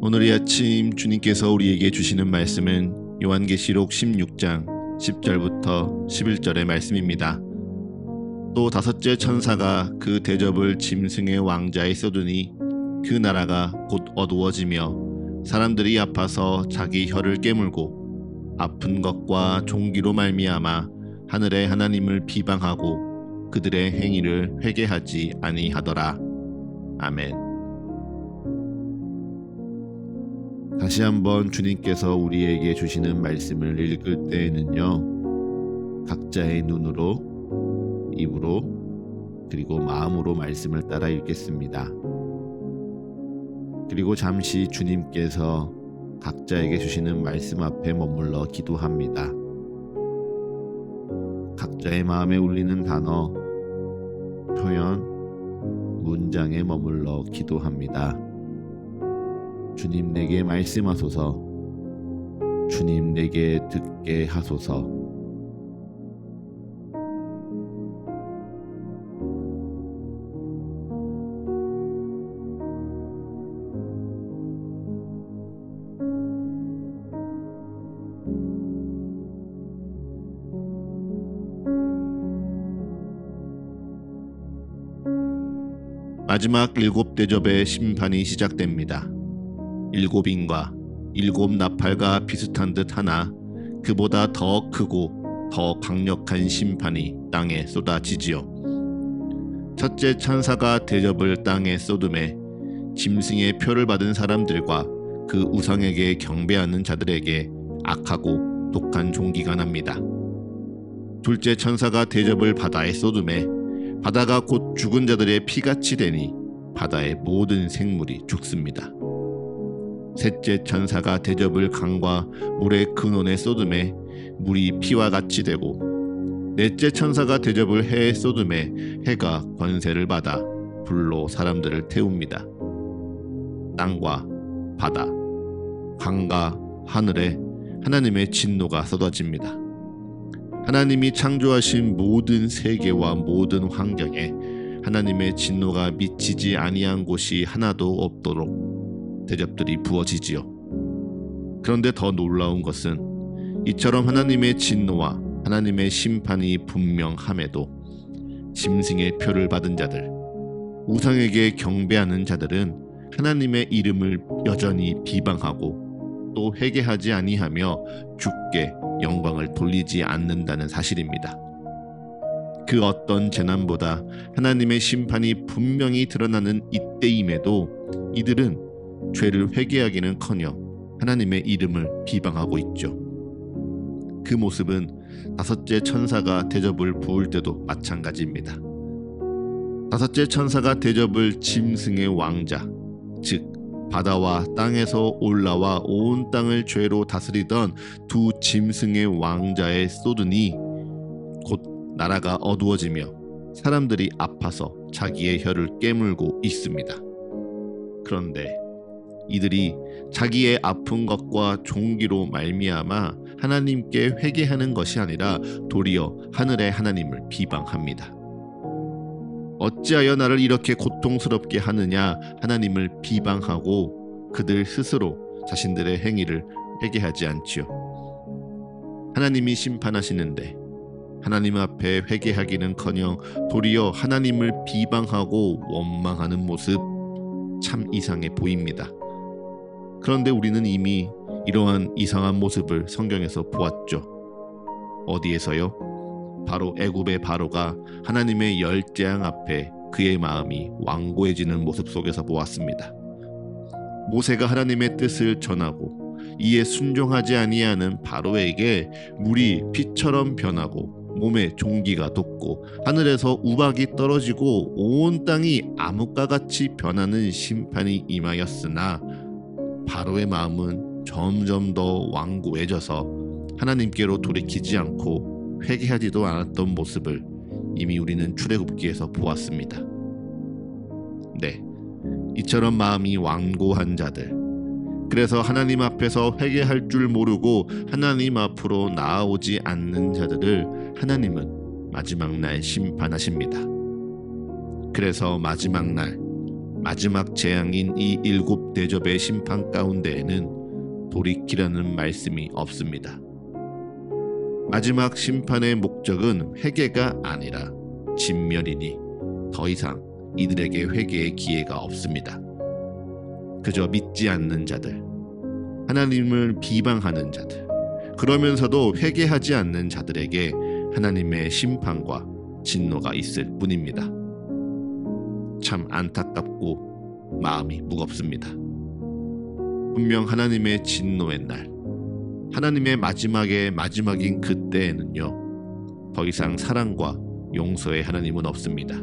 오늘 이 아침 주님께서 우리에게 주시는 말씀은 요한계시록 16장 10절부터 11절의 말씀입니다. 또 다섯째 천사가 그 대접을 짐승의 왕자에 쏟으니 그 나라가 곧 어두워지며 사람들이 아파서 자기 혀를 깨물고 아픈 것과 종기로 말미암아 하늘의 하나님을 비방하고 그들의 행위를 회개하지 아니하더라. 아멘. 다시 한번 주님께서 우리에게 주시는 말씀을 읽을 때에는요, 각자의 눈으로, 입으로, 그리고 마음으로 말씀을 따라 읽겠습니다. 그리고 잠시 주님께서 각자에게 주시는 말씀 앞에 머물러 기도합니다. 각자의 마음에 울리는 단어, 표현, 문장에 머물러 기도합니다. 주님 내게 말씀하소서. 주님 내게 듣게 하소서. 마지막 일곱 대접의 심판이 시작됩니다. 일곱인과 일곱 나팔과 비슷한 듯 하나 그보다 더 크고 더 강력한 심판이 땅에 쏟아지지요. 첫째 천사가 대접을 땅에 쏟음에 짐승의 표를 받은 사람들과 그 우상에게 경배하는 자들에게 악하고 독한 종기가 납니다. 둘째 천사가 대접을 바다에 쏟음에 바다가 곧 죽은 자들의 피같이 되니 바다의 모든 생물이 죽습니다. 셋째 천사가 대접을 강과 물의 근원에 쏟음에 물이 피와 같이 되고 넷째 천사가 대접을 해에 쏟음에 해가 권세를 받아 불로 사람들을 태웁니다. 땅과 바다, 강과 하늘에 하나님의 진노가 쏟아집니다. 하나님이 창조하신 모든 세계와 모든 환경에 하나님의 진노가 미치지 아니한 곳이 하나도 없도록 대접들이 부어지지요. 그런데 더 놀라운 것은 이처럼 하나님의 진노와 하나님의 심판이 분명함에도 짐승의 표를 받은 자들, 우상에게 경배하는 자들은 하나님의 이름을 여전히 비방하고 또 회개하지 아니하며 주께 영광을 돌리지 않는다는 사실입니다. 그 어떤 재난보다 하나님의 심판이 분명히 드러나는 이때임에도 이들은 죄를 회개하기는커녕 하나님의 이름을 비방하고 있죠. 그 모습은 다섯째 천사가 대접을 부을 때도 마찬가지입니다. 다섯째 천사가 대접을 짐승의 왕자, 즉 바다와 땅에서 올라와 온 땅을 죄로 다스리던 두 짐승의 왕자에 쏟으니 곧 나라가 어두워지며 사람들이 아파서 자기의 혀를 깨물고 있습니다. 그런데 이들이 자기의 아픈 것과 종기로 말미암아 하나님께 회개하는 것이 아니라 도리어 하늘의 하나님을 비방합니다. 어찌하여 나를 이렇게 고통스럽게 하느냐 하나님을 비방하고 그들 스스로 자신들의 행위를 회개하지 않지요. 하나님이 심판하시는데 하나님 앞에 회개하기는커녕 도리어 하나님을 비방하고 원망하는 모습 참 이상해 보입니다. 그런데 우리는 이미 이러한 이상한 모습을 성경에서 보았죠. 어디에서요? 바로 애굽의 바로가 하나님의 열 재앙 앞에 그의 마음이 완고해지는 모습 속에서 보았습니다. 모세가 하나님의 뜻을 전하고 이에 순종하지 아니하는 바로에게 물이 피처럼 변하고 몸에 종기가 돋고 하늘에서 우박이 떨어지고 온 땅이 암흑과 같이 변하는 심판이 임하였으나 바로의 마음은 점점 더 완고해져서 하나님께로 돌이키지 않고 회개하지도 않았던 모습을 이미 우리는 출애굽기에서 보았습니다. 네, 이처럼 마음이 완고한 자들, 그래서 하나님 앞에서 회개할 줄 모르고 하나님 앞으로 나아오지 않는 자들을 하나님은 마지막 날 심판하십니다. 그래서 마지막 날 마지막 재앙인 이 일곱 대접의 심판 가운데에는 돌이키라는 말씀이 없습니다. 마지막 심판의 목적은 회개가 아니라 진멸이니 더 이상 이들에게 회개의 기회가 없습니다. 그저 믿지 않는 자들, 하나님을 비방하는 자들, 그러면서도 회개하지 않는 자들에게 하나님의 심판과 진노가 있을 뿐입니다. 참 안타깝고 마음이 무겁습니다. 분명 하나님의 진노의 날, 하나님의 마지막의 마지막인 그때에는요, 더 이상 사랑과 용서의 하나님은 없습니다.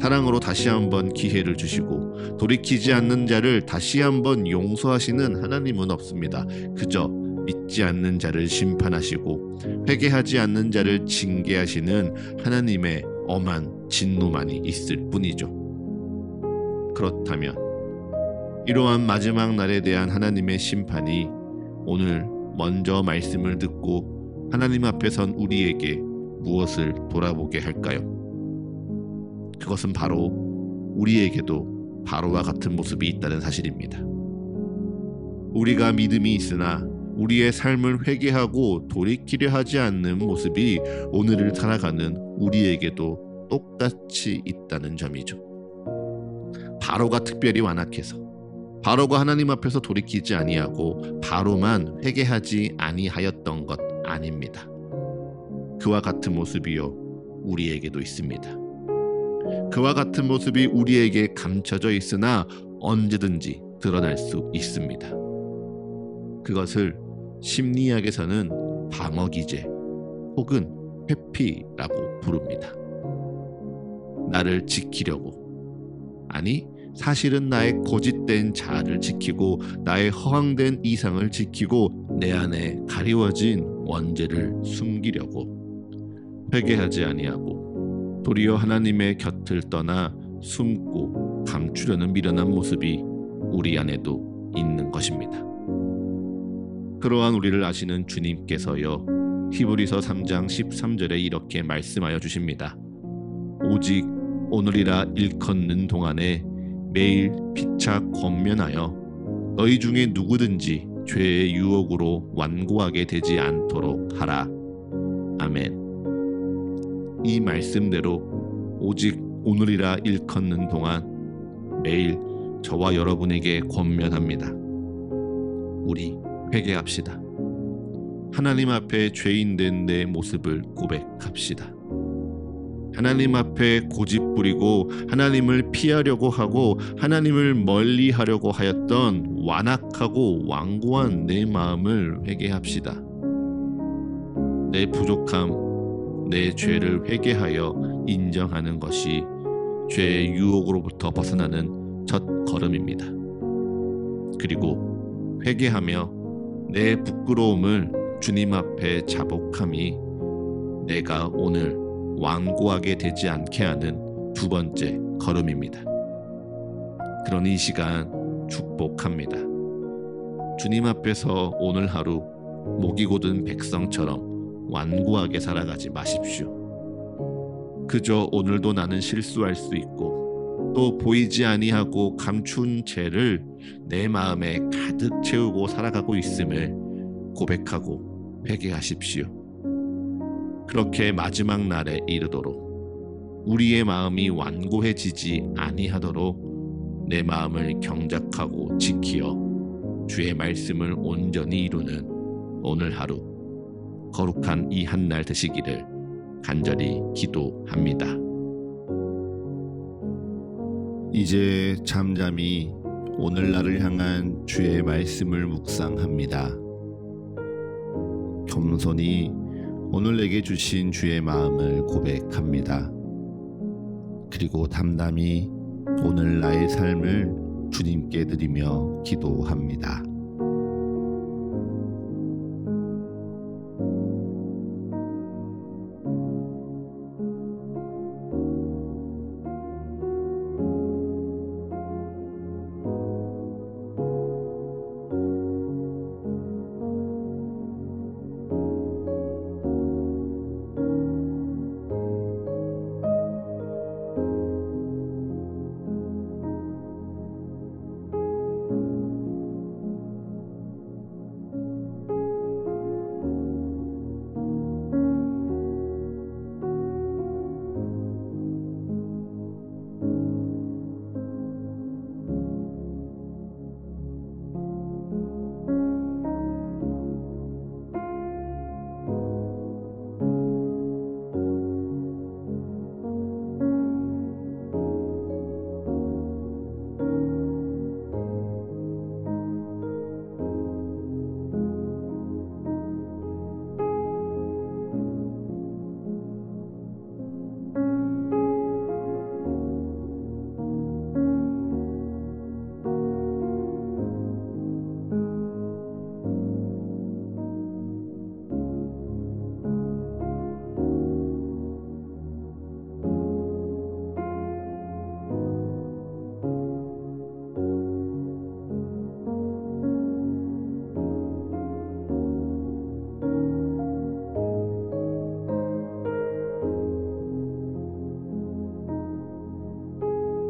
사랑으로 다시 한번 기회를 주시고 돌이키지 않는 자를 다시 한번 용서하시는 하나님은 없습니다. 그저 믿지 않는 자를 심판하시고 회개하지 않는 자를 징계하시는 하나님의 엄한 진노만이 있을 뿐이죠. 그렇다면 이러한 마지막 날에 대한 하나님의 심판이 오늘 먼저 말씀을 듣고 하나님 앞에 선 우리에게 무엇을 돌아보게 할까요? 그것은 바로 우리에게도 바로와 같은 모습이 있다는 사실입니다. 우리가 믿음이 있으나 우리의 삶을 회개하고 돌이키려 하지 않는 모습이 오늘을 살아가는 우리에게도 똑같이 있다는 점이죠. 바로가 특별히 완악해서 바로가 하나님 앞에서 돌이키지 아니하고 바로만 회개하지 아니하였던 것 아닙니다. 그와 같은 모습이요 우리에게도 있습니다. 그와 같은 모습이 우리에게 감춰져 있으나 언제든지 드러날 수 있습니다. 그것을 심리학에서는 방어 기제 혹은 회피라고 부릅니다. 나를 지키려고 아니 사실은 나의 고짓된 자아를 지키고 나의 허황된 이상을 지키고 내 안에 가리워진 원죄를 숨기려고 회개하지 아니하고 도리어 하나님의 곁을 떠나 숨고 감추려는 미련한 모습이 우리 안에도 있는 것입니다. 그러한 우리를 아시는 주님께서요. 히브리서 3장 13절에 이렇게 말씀하여 주십니다. 오직 오늘이라 일컫는 동안에 매일 피차 권면하여 너희 중에 누구든지 죄의 유혹으로 완고하게 되지 않도록 하라. 아멘. 이 말씀대로 오직 오늘이라 일컫는 동안 매일 저와 여러분에게 권면합니다. 우리 회개합시다. 하나님 앞에 죄인 된 내 모습을 고백합시다. 하나님 앞에 고집 부리고 하나님을 피하려고 하고 하나님을 멀리 하려고 하였던 완악하고 완고한 내 마음을 회개합시다. 내 부족함, 내 죄를 회개하여 인정하는 것이 죄의 유혹으로부터 벗어나는 첫 걸음입니다. 그리고 회개하며 내 부끄러움을 주님 앞에 자복함이 내가 오늘 완고하게 되지 않게 하는 두 번째 걸음입니다. 그러니 이 시간 축복합니다. 주님 앞에서 오늘 하루 목이 고든 백성처럼 완고하게 살아가지 마십시오. 그저 오늘도 나는 실수할 수 있고 또 보이지 아니하고 감춘 죄를 내 마음에 가득 채우고 살아가고 있음을 고백하고 회개하십시오. 그렇게 마지막 날에 이르도록 우리의 마음이 완고해지지 아니하도록 내 마음을 경작하고 지키어 주의 말씀을 온전히 이루는 오늘 하루 거룩한 이 한 날 되시기를 간절히 기도합니다. 이제 잠잠히 오늘날을 향한 주의 말씀을 묵상합니다. 겸손히 오늘 내게 주신 주의 마음을 고백합니다. 그리고 담담히 오늘 나의 삶을 주님께 드리며 기도합니다.